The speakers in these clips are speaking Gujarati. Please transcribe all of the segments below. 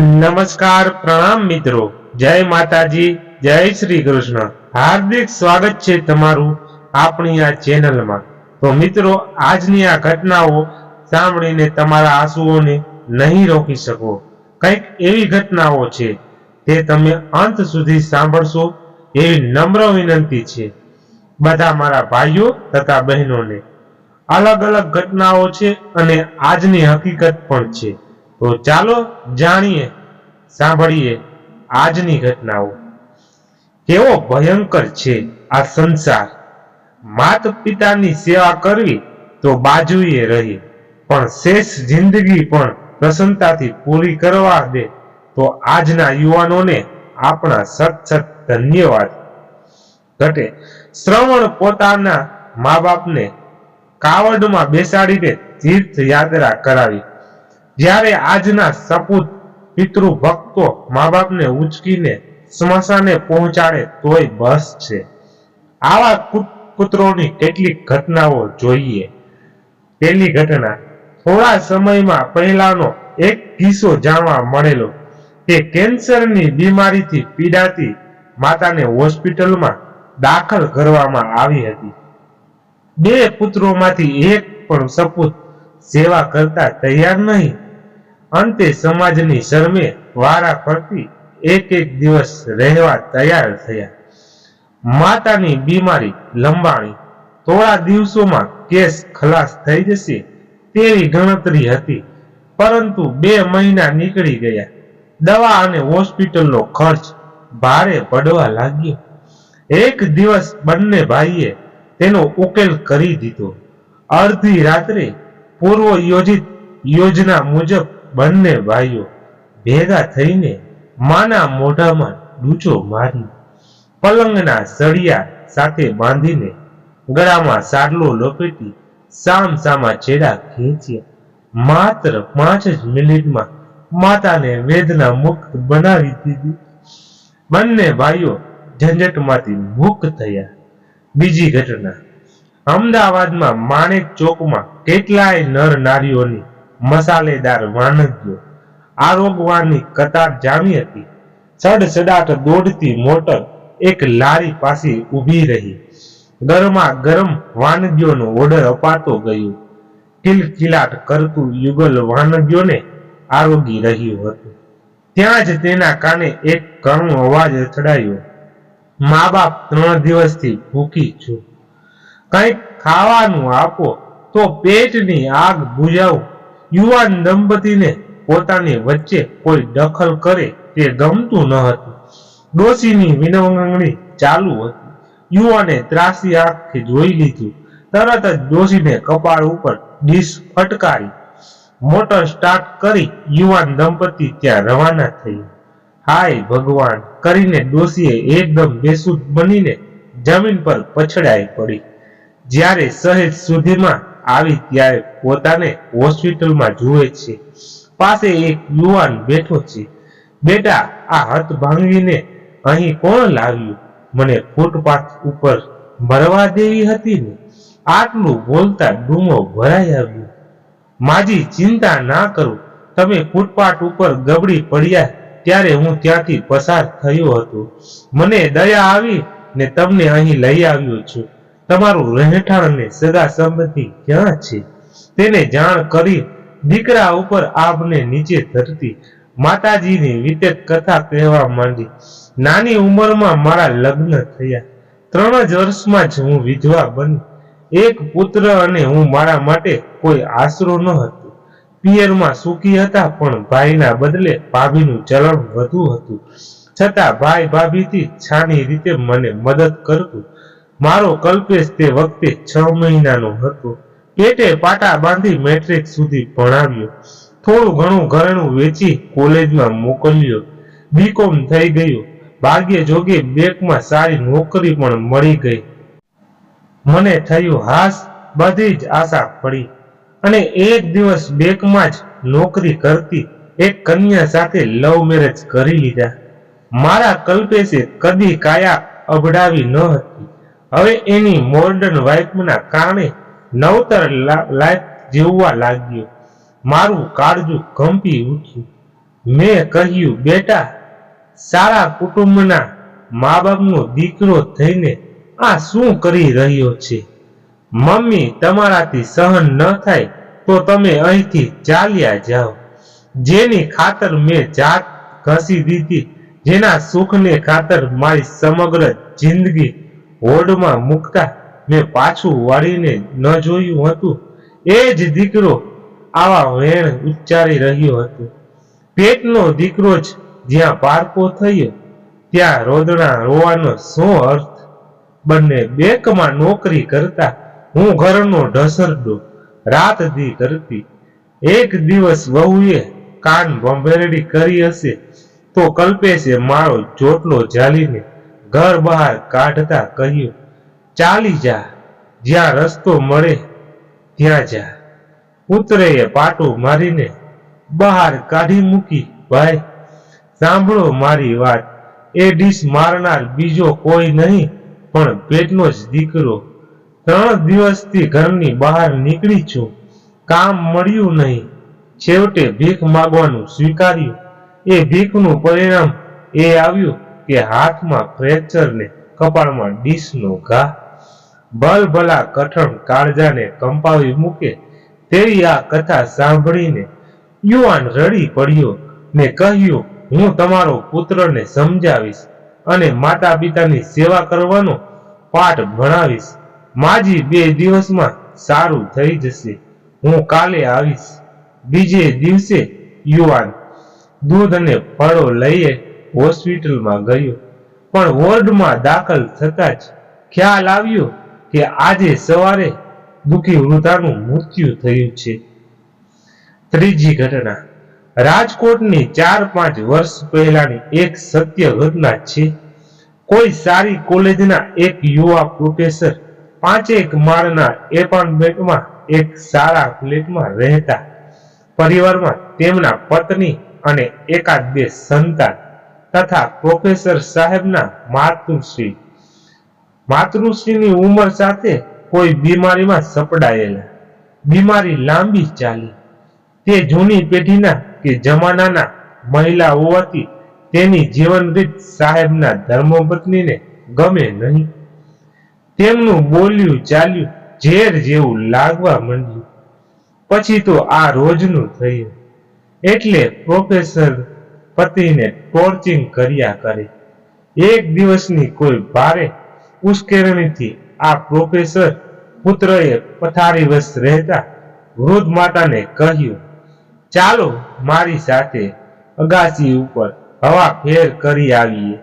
નમસ્કાર પ્રણામ મિત્રો. જય માતાજી, જય શ્રી કૃષ્ણ. હાર્દિક સ્વાગત છે તમારું આપણી આ ચેનલમાં. તો મિત્રો, આજની આ ઘટનાઓ સાંભળીને તમારા આંસુઓને નહીં રોકી શકો. કંઈક એવી ઘટનાઓ છે, તે તમે અંત સુધી સાંભળશો એવી નમ્ર વિનંતી છે. બધા મારા ભાઈઓ તથા બહેનોને. અલગ અલગ ઘટનાઓ છે અને આજની હકીકત પણ છે. તો ચાલો જાણીએ, સાંભળીએ આજની ઘટનાઓ. કેવો ભયંકર છે આ સંસાર. માત પિતાની સેવા કરવી તો બાજુએ રહી, પણ શેષ જિંદગી પણ પ્રસન્નતાથી પૂરી કરવા દે, તો આજના યુવાનોને આપણા સત સત ધન્યવાદ. ઘટે, શ્રવણ પોતાના મા બાપને કાવડમાં બેસાડીને તીર્થયાત્રા કરાવી જ્યારે આજના સપૂત પિતૃ ભક્તો મા બાપને ઉચકીને સ્મશાને પહોંચાડે તોય બસ છે. આવા પુત્રોની કેટલીક ઘટનાઓ જોઈએ. પહેલી ઘટના, થોડા સમયમાં પહેલાનો એક કિસ્સો જાણવા મળેલો કે કેન્સરની બીમારીથી પીડાતી માતાને હોસ્પિટલમાં દાખલ કરવામાં આવી હતી. બે પુત્રોમાંથી એક પણ સપૂત સેવા કરતા તૈયાર નહીં. અંતે સમાજની શરમે વારા ફરતી એક એક દિવસ રહેવા તૈયાર થયા. માતાની બીમારી લંબાણી, થોડા દિવસોમાં કેસ ખલાસ થઈ જશે તેવી ગણતરી હતી, પરંતુ બે મહિના નીકળી ગયા. દવા અને હોસ્પિટલનો ખર્ચ ભારે પડવા લાગ્યો. એક દિવસ બંને ભાઈએ તેનો ઉકેલ કરી દીધો. અડધી રાત્રે પૂર્વ યોજિત યોજના મુજબ બંને ભાઈઓ ભેગા થઈને માના મોઢામાં ડૂચો મારી પલંગના સળિયા સાથે બાંધીને ગળામાં સાડલો લપેટી સામ સામા છેડા ખેંચ્યા. માત્ર પાંચ જ મિનિટમાં માતાને વેદના મુક્ત બનાવી દીધી. બંને ભાઈઓ ઝંઝટમાંથી મુક્ત થયા. બીજી ઘટના, અમદાવાદમાં માણેક ચોકમાં કેટલાય નર નારીઓની મસાલેદાર વાનગીઓ આરોગવાની કતાર જામી હતી. સડસડાટ દોડતી મોટર એક લારી પાસે ઊભી રહી. ગરમા ગરમ વાનગીઓનો ઓર્ડર અપાતો ગયો. કિલકિલાટ કરતું યુગલ વાનગીઓને આરોગી રહ્યું હતું. ત્યાં જ તેના કાને એક કણો અવાજ અથડાયો. મા બાપ, ત્રણ દિવસથી ભૂખી છું. કંઈક ખાવાનું આપો તો પેટની આગ બુઝાવું યુવાન દંપતીને પોતાની વચ્ચે કોઈ દખલ કરે તે ગમતું ન હતું. ડોશીની વિનવણી ચાલુ હતી. યુવાને ત્રાસી આંખથી જોઈ લીધું. તરત જ ડોશીને કપાળ ઉપર ડીશ ફટકારી. મોટર સ્ટાર્ટ કરી યુવાન દંપતી ત્યાં રવાના થઈ હાય ભગવાન! કરીને ડોશીએ એકદમ બેસુદ બનીને જમીન પર પછડાઈ પડી. જ્યારે સહેજ સુધીમાં આવી ત્યારે પોતાને હોસ્પિટલમાં જુએ છે. પાસે એક યુવાન બેઠો છે. બેટા, આ હાથ ભાંગીને અહીં કોણ લાવ્યું? મને ફૂટપાથ ઉપર મરવા દેવી હતી ને? આટલું બોલતા ડૂમો ભરાઈ આવ્યો. માજી ચિંતા ના કરો. તમે ફૂટપાથ ઉપર ગબડી પડ્યા ત્યારે હું ત્યાંથી પસાર થયો હતો. મને દયા આવી ને તમને અહીં લઈ આવ્યો છું. તમારું રહેઠાણ અને સગા સંબંધી ક્યાં છે? તેને જાણ કરી દીકરા ઉપર આપને નીચે ધરતી માતાજીની વિતેક કથા કહેવા માંડી. નાની ઉંમરમાં મારા લગ્ન થયા. ત્રણ જ વર્ષમાં જ હું વિધવા બની. એક પુત્ર અને હું મારા માટે કોઈ આશરો ન હતો. પિયરમાં સુખી હતા, પણ ભાઈના બદલે ભાભીનું ચલણ વધુ હતું. છતાં ભાઈ ભાભીથી છાની રીતે મને મદદ કરતું મારો કલ્પેશ તે વખતે છ મહિનાનો હતો. પેટે પાટા બાંધી મેટ્રિક સુધી ભણાવ્યો. થોડું ઘણું ઘરેણું વેચી કોલેજમાં મોકલ્યો. બીકોમ થઈ ગયું. ભાગ્ય જોગે બેંકમાં સારી નોકરી પણ મળી ગઈ. મને થયું હાસ, બધી જ આશા પડી. અને એક દિવસ બેંકમાં જ નોકરી કરતી એક કન્યા સાથે લવ મેરેજ કરી લીધા. મારા કલ્પેશે કદી કાયા અભડાવી ન હતી. હવે એની મોર્ડન વાઇફના કારણે નવતર લાઈફ જીવવા લાગ્યો. મારું કાળજું કંપી ઉઠ્યું. મેં કહ્યું, બેટા, સારા કુટુંબના મા બાપનો દીકરો થઈને આ શું કરી રહ્યો છે? મમ્મી તમારાથી સહન ન થાય તો તમે અહીંથી ચાલ્યા જાઓ. જેની ખાતર મેં જાત ઘસી દીધી, જેના સુખને ખાતર મારી સમગ્ર જિંદગી હોડમાં મૂકતા મેં પાછું વાળીને ન જોયું હતું. એ જ દીકરો આવા વેણ ઉચ્ચારી રહ્યો હતો. પેટનો દીકરો જ જ્યાં પારકો થયો, ત્યાં રોદણા રોવાનો શું અર્થ? બંને બેંકમાં નોકરી કરતા હું ઘરનો ઢસરડો રાત દી કરતી. એક દિવસ વહુએ કાન ભંભેરડી કરી હશે, તો કલ્પેશે મારો જોટલો ઝાલીને ઘર બહાર કાઢતા કહ્યું, ચાલી જા, જ્યાં રસ્તો મળે ત્યાં જા. પુત્રએ પાટું મારીને બહાર કાઢી મૂકી, ભાઈ, સાંભળો મારી વાત. એ ડીશ મારનાર બીજો કોઈ નહીં, પણ પેટનો જ દીકરો. ત્રણ દિવસથી ઘરની બહાર નીકળી છું. કામ મળ્યું નહીં. છેવટે ભીખ માગવાનું સ્વીકાર્યું. એ ભીખનું પરિણામ એ આવ્યું કે હાથમાં ફ્રેક્ચર ને કપાળમાં ડીશનો ઘા ભલભલા કઠણ કાળજાને કંપાવી મૂકે તેવી આ કથા સાંભળીને યુવાન રડી પડ્યો ને કહ્યું, હું તમારો પુત્રને સમજાવીશ અને માતા પિતાની સેવા કરવાનો પાઠ ભણાવીશ. માજી બે દિવસમાં સારું થઈ જશે. હું કાલે આવીશ. બીજે દિવસે યુવાન દૂધ અને ફળો લઈએ હોસ્પિટલમાં ગયો. પણ વોર્ડમાં દાખલ થતા જ ખ્યાલ આવ્યો કે આજે સવારે દુઃખી વૃદ્ધાનું મૃત્યુ થયું છે. ત્રીજી ઘટના. રાજકોટની ચાર પાંચ વર્ષ પહેલાની એક સત્ય ઘટના છે. કોઈ સારી કોલેજના એક યુવા પ્રોફેસર પાંચેક માળના એપાર્ટમેન્ટમાં એક સારા ફ્લેટમાં રહેતા. પરિવારમાં તેમના પત્ની અને એકાદ બે સંતાન તથા પ્રોફેસર સાહેબના માતૃશ્રી. માતૃશ્રીની ઉંમર સાથે કોઈ બીમારીમાં સપડાયેલા. બીમારી લાંબી ચાલી. તે જૂની પેઢીના કે જમાનાના મહિલા હોવાથી તેની જીવનરીત સાહેબના ધર્મપત્નીને ગમે નહીં. તેમનું બોલ્યું ચાલ્યું ઝેર જેવું લાગવા માંડ્યું. પછી તો આ રોજનું થયું. એટલે પ્રોફેસર પતિને ટોર્ચિંગ કર્યા કરે. એક દિવસની કોઈ ભારે ઉશ્કેરણીથી આ પ્રોફેસર પુત્રએ પથારીવશ રહેતા વૃદ્ધ માતાને કહ્યું, ચાલો મારી સાથે અગાસી ઉપર હવા ફેર કરી આવીએ.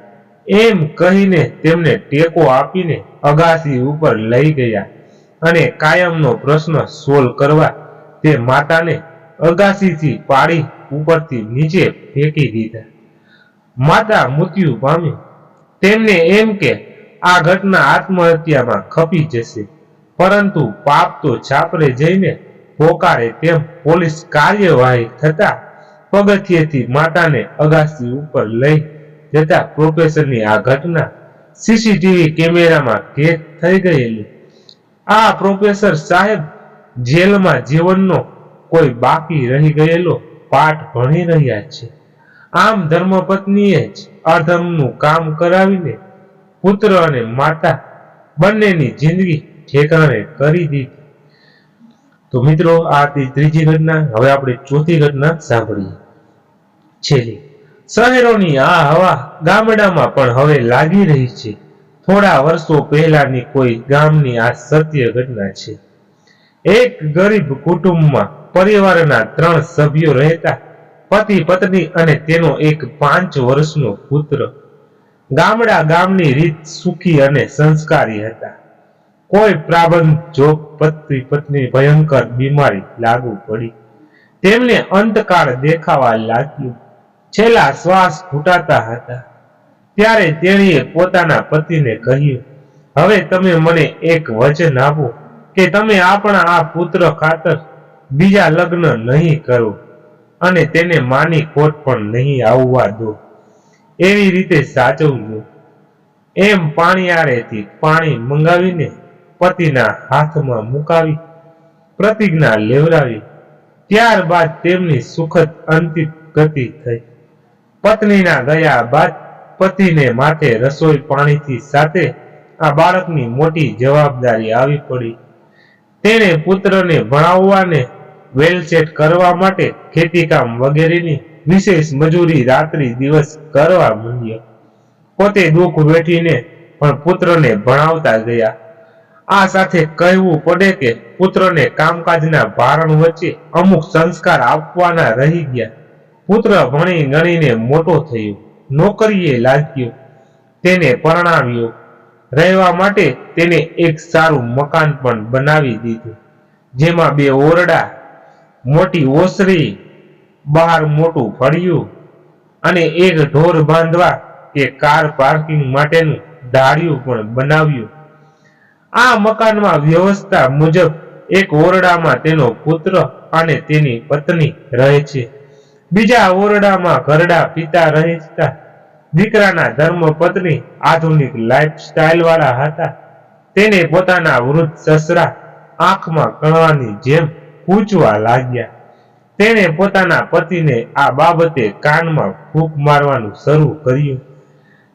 એમ કહીને તેમને ટેકો આપીને અગાસી ઉપર લઈ ગયા અને કાયમનો પ્રશ્ન સોલ્વ કરવા તે માતાને અગાસીથી પાડી ઉપરથી નીચે ફેંકી દીધા. માતા મૃત્યુ પામી. તેમને એમ કે, આ ઘટના આત્મહત્યામાં ખપી જશે. પરંતુ પાપ તો છાપરે જઈને પોકારે તેમ પોલીસ કાર્યવાહી થતા પગથિયેથી માતાને અગાસી ઉપર લઈ જતા પ્રોફેસરની આ ઘટના સીસીટીવી કેમેરામાં કેદ થઈ ગયેલી. આ પ્રોફેસર સાહેબ જેલમાં જીવનનો કોઈ બાકી રહી ગયેલો પાઠ ભણી રહ્યા છે. આમ ધર્મપત્નીએ જ અધર્મનું કામ કરાવીને પુત્ર અને માતા બંનેની જિંદગી ઠેકાણે કરી દીધી. તો મિત્રો, આ ત્રીજી ઘટના. હવે આપણે ચોથી ઘટના સાંભળીએ. છેલ્લી. શહેરોની આ હવા ગામડામાં પણ હવે લાગી રહી છે. થોડા વર્ષો પહેલાની કોઈ ગામની આ સત્ય ઘટના છે. એક ગરીબ કુટુંબમાં પરિવારના ત્રણ સભ્યો રહેતા, પતિ, પત્ની અને તેનો એક પાંચ વર્ષનો પુત્ર. ગામડા ગામની રીત સુખી અને સંસ્કારી હતા. કોઈ પ્રાબંધ જો પતિ, પત્ની ભયંકર બીમારી લાગુ પડી. તેમને અંતકાળ દેખાવા લાગ્યું. છેલ્લા શ્વાસ ઘૂંટાતા હતા. ત્યારે તેણીએ પોતાના પતિને કહ્યું, હવે તમે મને એક વચન આપો કે તમે આપણા આ પુત્ર ખાતર બીજા લગ્ન નહીં કરો અને તેને માની ખોટ પણ નહીં આવવા દો. એવી રીતે સાચવજો. એમ પાણીયારેથી પાણી મંગાવીને પતિના હાથમાં મુકાવી, પ્રતિજ્ઞા લેવડાવી. ત્યારબાદ તેમની સુખદ અંતિમ ગતિ થઈ. પત્નીના ગયા બાદ પતિને માથે રસોઈ પાણીથી સાથે આ બાળકની મોટી જવાબદારી આવી પડી. તેણે પુત્રને ભણાવવાને વેલસેટ કરવા માટે ખેતીકામ વગેરેની વિશેષ મજૂરી રાત્રિ દિવસ કરવા માંડ્યો. પોતે દુઃખ વેઠીને પણ પુત્રને ભણાવતા ગયા. આ સાથે કહેવું પડે કે પુત્રને કામકાજના ભારણ વચ્ચે અમુક સંસ્કાર આપવાના રહી ગયા. પુત્ર ભણી ગણીને મોટો થયો, નોકરીએ લાગ્યો, તેને પરણાવ્યો. રહેવા માટે તેને એક સારું મકાન પણ બનાવી દીધું, જેમાં બે ઓરડા મોટી ઓસરી, બહાર મોટું ફળિયું અને એક ઢોર બાંધવા કે કાર પાર્કિંગ માટેનું ધાર્યું પણ બનાવ્યું. આ મકાનમાં વ્યવસ્થા મુજબ એક ઓરડામાં તેનો પુત્ર અને તેની પત્ની રહે છે. બીજા ઓરડામાં ઘરડા પિતા રહેતા દીકરાના ધર્મ પત્ની આધુનિક લાઈફ સ્ટાઇલ વાળા હતા. તેને પોતાના વૃદ્ધ સસરા આંખમાં કણવાની જેમ પૂછવા લાગ્યા. તેણે પોતાના પતિને આ બાબતે કાનમાં ફૂંક મારવાનું શરૂ કર્યું.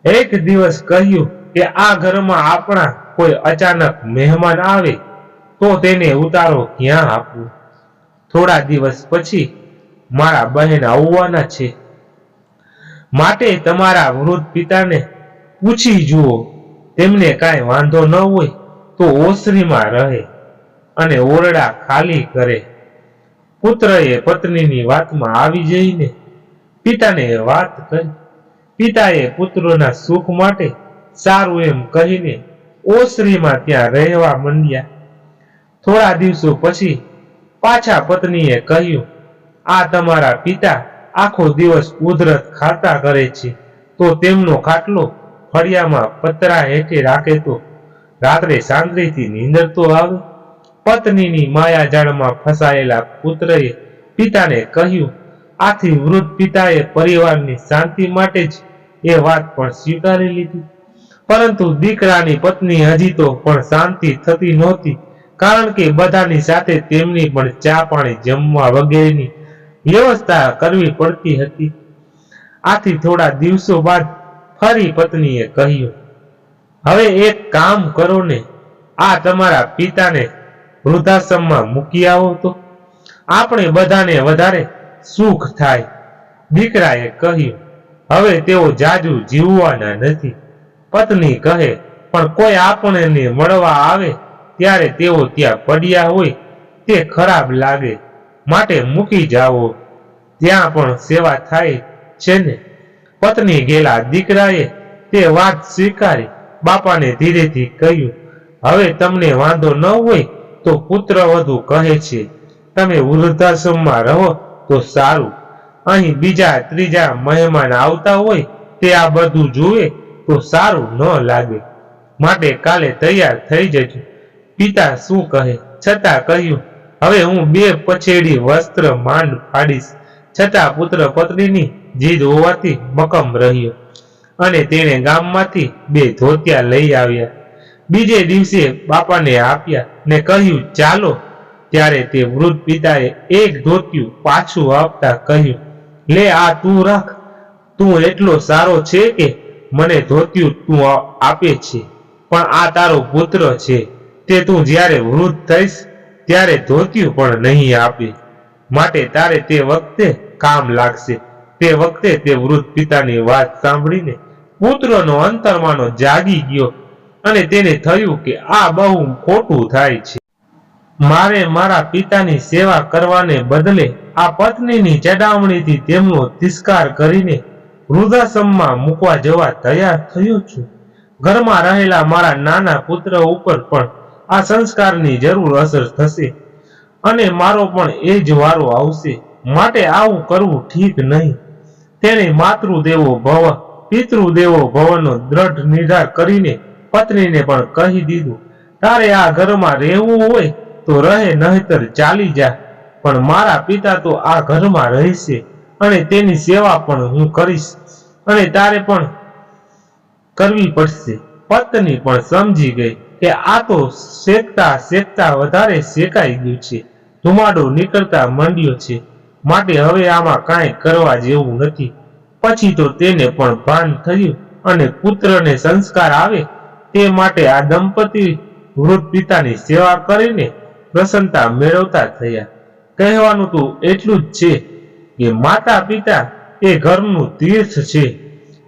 એક દિવસ કહ્યું કે આ ઘરમાં આપણા કોઈ અચાનક મહેમાન આવે તો તેને ઉતારો ક્યાં આપવું? થોડા દિવસ પછી મારા બહેન આવવાના છે. માટે તમારા વૃદ્ધ પિતાને પૂછી જુઓ. તેમને કાંઈ વાંધો ન હોય તો ઓસરીમાં રહે. અને ઓરડા ખાલી કરે. પુત્રએ પત્નીની વાતમાં આવી જઈને પિતાને વાત કરી. પિતાએ પુત્રોના સુખ માટે સારું એમ કહીને ઓસરીમાં ત્યાં રહેવા માંડ્યા. થોડા દિવસો પછી પાછા પત્નીએ કહ્યું, આ તમારા પિતા આખો દિવસ ઉધરત ખાતા કરે છે. તો તેમનો ખાટલો ફળિયામાં પતરા હેઠે રાખે તો રાત્રે શાંતિથી નીંદર તો આવે. પત્નીની માયાજાળમાં ફસાયેલા પુત્રએ પિતાને કહ્યું, આથી વૃદ્ધ પિતાએ પરિવારની શાંતિ માટે જ એ વાત પણ સ્વીકારી લીધી. પરંતુ દીકરાની પત્ની હજી તો પણ શાંતિ થતી નહોતી, કારણ કે બધાની સાથે તેમની પણ ચા પાણી જમવા વગેરેની વ્યવસ્થા કરવી પડતી હતી. આથી થોડા દિવસો બાદ ફરી પત્નીએ કહ્યું, હવે એક કામ કરો ને, આ તમારા પિતાને વૃદ્ધાશ્રમમાં મૂકી આવો તો આપણે બધાને વધારે સુખ થાય. દીકરાએ કહ્યું, હવે તેઓ જાજુ જીવવાના નથી. પત્ની કહે, પણ કોઈ આપણને મળવા આવે ત્યારે તેઓ ત્યાં પડ્યા હોય તે ખરાબ લાગે. માટે મૂકી જાઓ. ત્યાં પણ સેવા થાય છે ને. પત્ની ગેલા દીકરાએ તે વાત સ્વીકારી. બાપાને ધીરેથી કહ્યું, હવે તમને વાંધો ન હોય તો પુત્ર વધુ કહે છે, તમે વૃદ્ધાશ્રમમાં રહો તો સારું. અહીં બીજા ત્રીજા મહેમાન આવતા હોય તે આ બધું જુએ તો સારું ન લાગે. માટે કાલે તૈયાર થઈ જજો. પિતા શું કહે? છતાં કહ્યું, હવે હું બે પછેડી વસ્ત્ર માંડ પાડીશ છતાં પુત્ર પત્નીની જીદ હોવાથી મકમ રહ્યો. અને તેણે ગામમાંથી બે ધોતિયા લઈ આવ્યા. બીજે દિવસે બાપાને આપ્યા ને કહ્યું, ચાલો. ત્યારે તે વૃદ્ધ પિતાએ એક ધોત્યું પાછું આપતા કહ્યું, લે આ તું રાખ, તું એટલો સારો છે કે મને ધોત્યું તું આપે છે, પણ આ તારો પુત્ર છે. તે તું જ્યારે વૃદ્ધ થઈશ, ત્યારે ધોતિયું પણ નહીં આપે. માટે તારે તે વખતે કામ લાગશે. તે વખતે તે વૃદ્ધ પિતાની વાત સાંભળીને પુત્રનો અંતરમાનો જાગી ગયો અને તેને થયું કે આ બહુ ખોટું થાય છે. મારે મારા પિતાની સેવા કરવાને બદલે આ પત્નીની ચડાવણીથી તેમનો તિસ્કાર કરીને વૃદ્ધાશ્રમમાં મૂકવા જવા તૈયાર થયો છું. ઘરમાં રહેલા મારા નાના પુત્ર ઉપર પણ આ સંસ્કારની જરૂર અસર થશે અને મારો પણ એ જ વારો આવશે. માટે આવું કરવું ઠીક નહીં. તેણે માતૃદેવો ભવ, પિતૃદેવો ભવનો દ્રઢ નિર્ધાર કરીને પત્નીને પણ કહી દીધું, તારે આ ઘરમાં રહેવું હોય તો રહે, નહીતર ચાલી જા. પણ મારા પિતા તો આ ઘરમાં રહેશે અને તેની સેવા પણ હું કરીશ અને તારે પણ કરવી પડશે. પત્ની પણ સમજી ગઈ કે આ તો શેકતા શેકતા વધારે શેકાઈ ગયું છે. ધુમાડો નીકળતા માંડ્યો છે. માટે હવે આમાં કાંઈ કરવા જેવું નથી. પછી તો તેને પણ ભાન થયું અને પુત્રને સંસ્કાર આવે તે માટે આ દંપતી વૃદ્ધ પિતાની સેવા કરીને પ્રસન્નતા મેળવતા થયા. કહેવાનું તો એટલું જ છે કે માતા પિતા એ ઘરનું તીર્થ છે.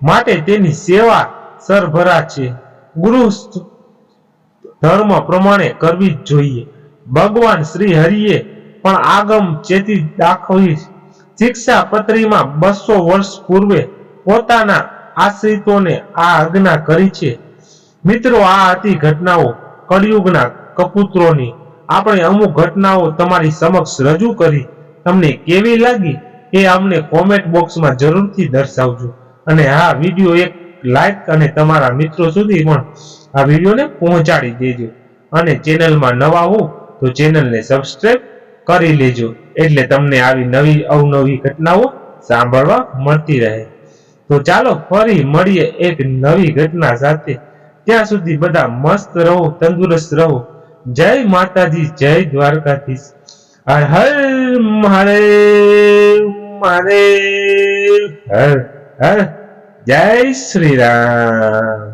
માટે તેની સેવા સરભરા છે. ગુરુ ધર્મ પ્રમાણે કરવી જ જોઈએ. ભગવાન શ્રી હરિએ પણ આગમ ચેતી દાખવી શિક્ષા પત્રીમાં બસો વર્ષ પૂર્વે પોતાના આશ્રિતોને આ આજ્ઞા કરી છે. મિત્રો, આ હતી ઘટનાઓ કળિયુગના કપૂતરોની. આપણે અમુક ઘટનાઓ તમારી સમક્ષ રજૂ કરી. તમને કેવી લાગી એ અમને કોમેન્ટ બોક્સમાં જરૂરથી દર્શાવજો. અને આ વીડિયો એક લાઈક અને તમારા મિત્રો સુધી પણ આ વિડીયોને પહોંચાડી દેજો. અને ચેનલમાં નવા હો, તો ચેનલને સબસ્ક્રાઈબ કરી લેજો. એટલે તમને આવી નવી અવનવી ઘટનાઓ સાંભળવા મળતી રહે. તો ચાલો ફરી મળીએ એક નવી ઘટના સાથે. ત્યાં સુધી બધા મસ્ત રહો, તંદુરસ્ત રહો. જય માતાજી, જય દ્વારકાધીશ. હર હર મહાદેવ મહાદેવ. હર હર. જય શ્રી રામ.